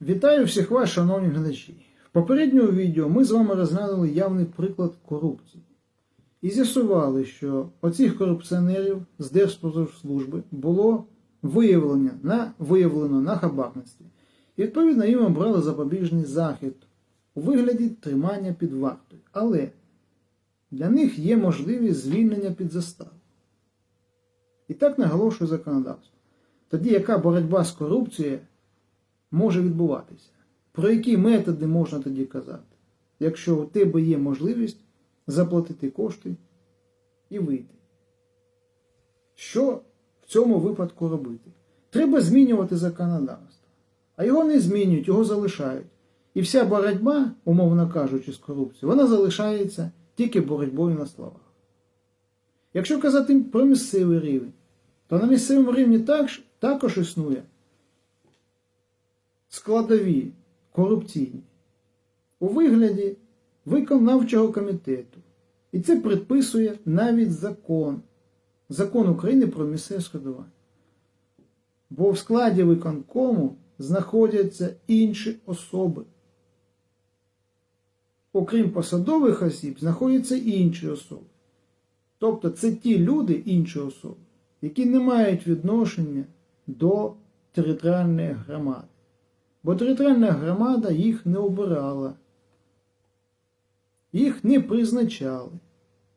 Вітаю всіх вас, шановні глядачі. В попередньому відео ми з вами розглянули явний приклад корупції і з'ясували, що оцих корупціонерів з Держпродслужби було виявлено на, виявлено на хабарництві. І відповідно їм обрали запобіжний захід у вигляді тримання під вартою. Але для них є можливість звільнення під заставу. І так наголошує законодавство. Тоді яка боротьба з корупцією може відбуватися? Про які методи можна тоді казати, якщо у тебе є можливість заплатити кошти і вийти? Що в цьому випадку робити? Треба змінювати законодавство. А його не змінюють, його залишають. І вся боротьба, умовно кажучи, з корупцією, вона залишається тільки боротьбою на словах. Якщо казати про місцевий рівень, то на місцевому рівні також, існує складові корупційні у вигляді виконавчого комітету. І це предписує навіть закон. Закон України про місцеве складування. Бо в складі виконкому знаходяться інші особи. Окрім посадових осіб, знаходяться інші особи. Тобто це ті люди, інші особи, які не мають відношення до територіальної громади. Бо територіальна громада їх не обирала, їх не призначали.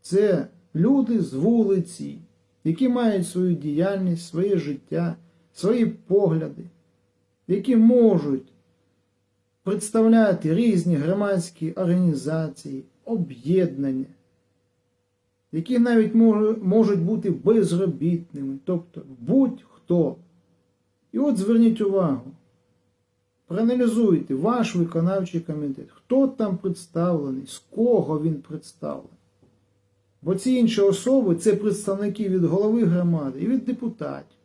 Це люди з вулиці, які мають свою діяльність, своє життя, свої погляди, які можуть представляти різні громадські організації, об'єднання, які навіть можуть бути безробітними, тобто будь-хто. І от зверніть увагу. Проаналізуйте ваш виконавчий комітет, хто там представлений, з кого він представлений. Бо ці інші особи це представники від голови громади і від депутатів.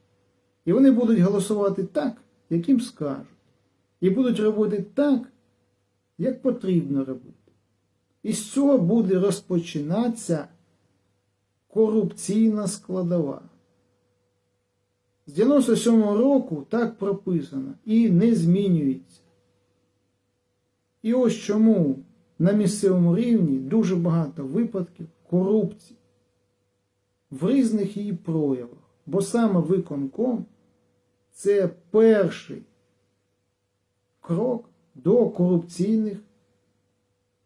І вони будуть голосувати так, як їм скажуть. І будуть робити так, як потрібно робити. І з цього буде розпочинатися корупційна складова. З 97-го року так прописано і не змінюється. І ось чому на місцевому рівні дуже багато випадків корупції в різних її проявах. Бо саме виконком це перший крок до корупційних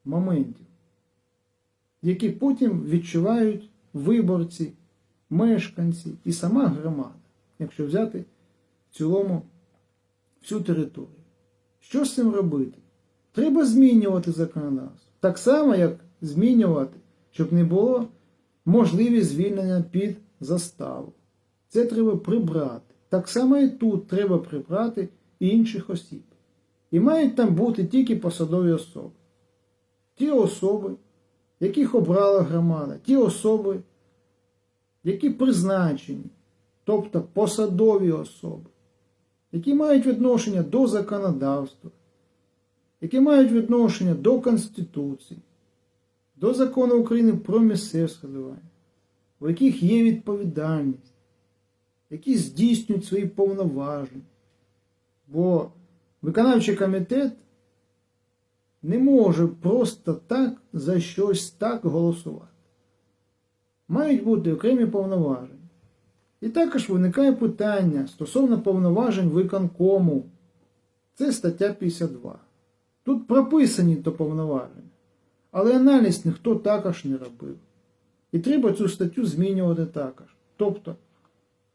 моментів, які потім відчувають виборці, мешканці і сама громада якщо взяти в цілому всю територію. Що з цим робити? Треба змінювати законодавство. Так само, як змінювати, щоб не було можливість звільнення під заставу. Це треба прибрати. Так само і тут треба прибрати інших осіб. І мають там бути тільки посадові особи. Ті особи, яких обрала громада, ті особи, які призначені тобто посадові особи, які мають відношення до законодавства, які мають відношення до Конституції, до закону України про місцеве самоврядування, у яких є відповідальність, які здійснюють свої повноваження. Бо виконавчий комітет не може просто так за щось так голосувати. Мають бути окремі повноваження. І також виникає питання стосовно повноважень виконкому. Це стаття 52. Тут прописані то повноваження, але аналіз ніхто також не робив. І треба цю статтю змінювати також. Тобто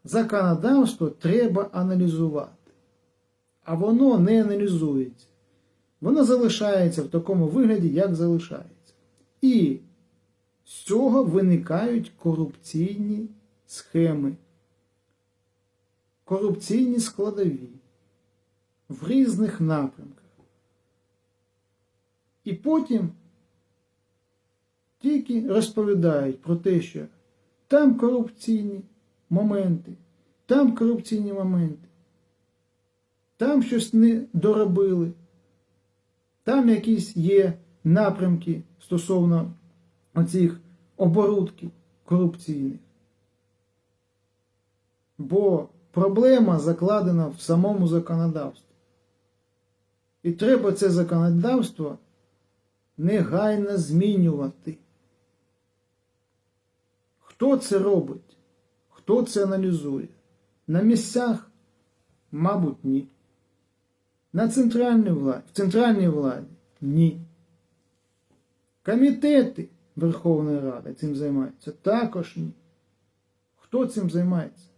законодавство треба аналізувати, а воно не аналізується. Воно залишається в такому вигляді, як залишається. І з цього виникають корупційні схеми корупційні складові в різних напрямках. І потім тільки розповідають про те, що там корупційні моменти, там корупційні моменти, там щось не доробили, там якісь є напрямки стосовно оцих оборудків корупційних. Бо Проблема закладена в самому законодавстві. І треба це законодавство негайно змінювати. Хто це робить? Хто це аналізує? На місцях? Мабуть, ні. На центральній владі, в центральній владі ні. Комітети Верховної Ради цим займаються також ні. Хто цим займається?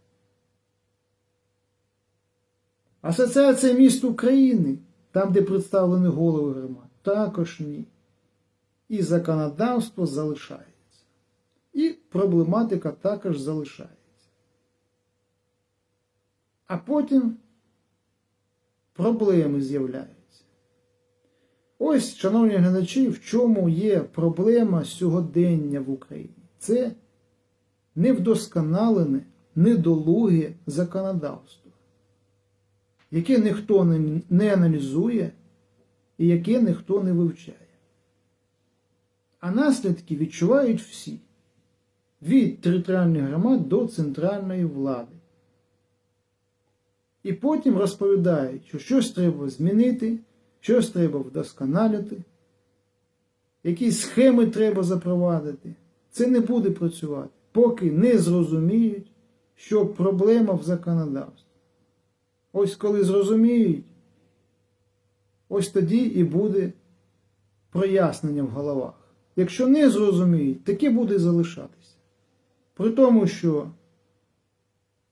Асоціація міст України, там, де представлені голови громад, також ні. І законодавство залишається. І проблематика також залишається. А потім проблеми з'являються. Ось, шановні глядачі, в чому є проблема сьогодення в Україні. Це невдосконалене, недолуге законодавство, яке ніхто не, аналізує і яке ніхто не вивчає. А наслідки відчувають всі від територіальних громад до центральної влади. І потім розповідають, що щось треба змінити, щось треба вдосконалити, якісь схеми треба запровадити. Це не буде працювати, поки не зрозуміють, що проблема в законодавстві. Ось коли зрозуміють, ось тоді і буде прояснення в головах. Якщо не зрозуміють, таке буде залишатися. При тому, що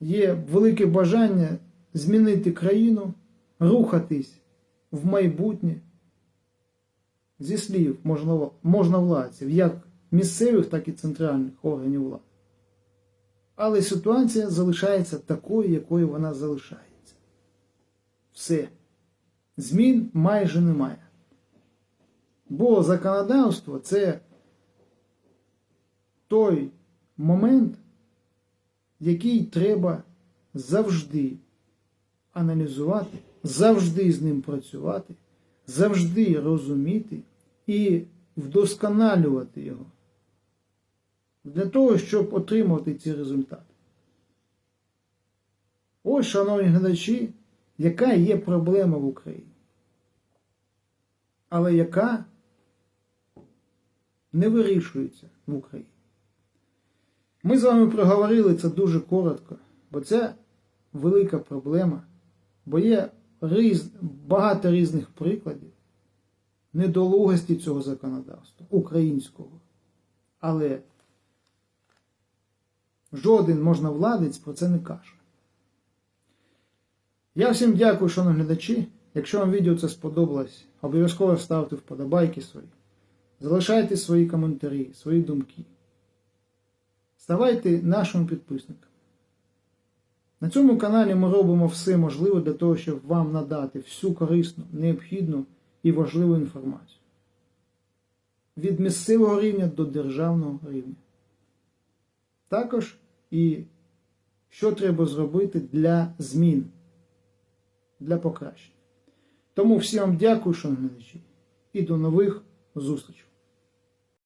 є велике бажання змінити країну, рухатись в майбутнє зі слів можновладців, як місцевих, так і центральних органів влади. Але ситуація залишається такою, якою вона залишається. Все. Змін майже немає. Бо законодавство це той момент, який треба завжди аналізувати, завжди з ним працювати, завжди розуміти і вдосконалювати його. Для того, щоб отримати ці результати. Ось, шановні глядачі, яка є проблема в Україні. Але яка не вирішується в Україні. Ми з вами проговорили це дуже коротко, бо це велика проблема, бо є різ, багато різних прикладів недолугості цього законодавства українського. Але жоден можновладець про це не каже. Я всім дякую, шановні глядачі. Якщо вам відео це сподобалось, обов'язково ставте вподобайки свої. Залишайте свої коментарі, свої думки. Ставайте нашими підписниками. На цьому каналі ми робимо все можливе для того, щоб вам надати всю корисну, необхідну і важливу інформацію. Від місцевого рівня до державного рівня. Також і що треба зробити для змін, для покращення. Тому всім дякую, шановні глядачі, і до нових зустрічей.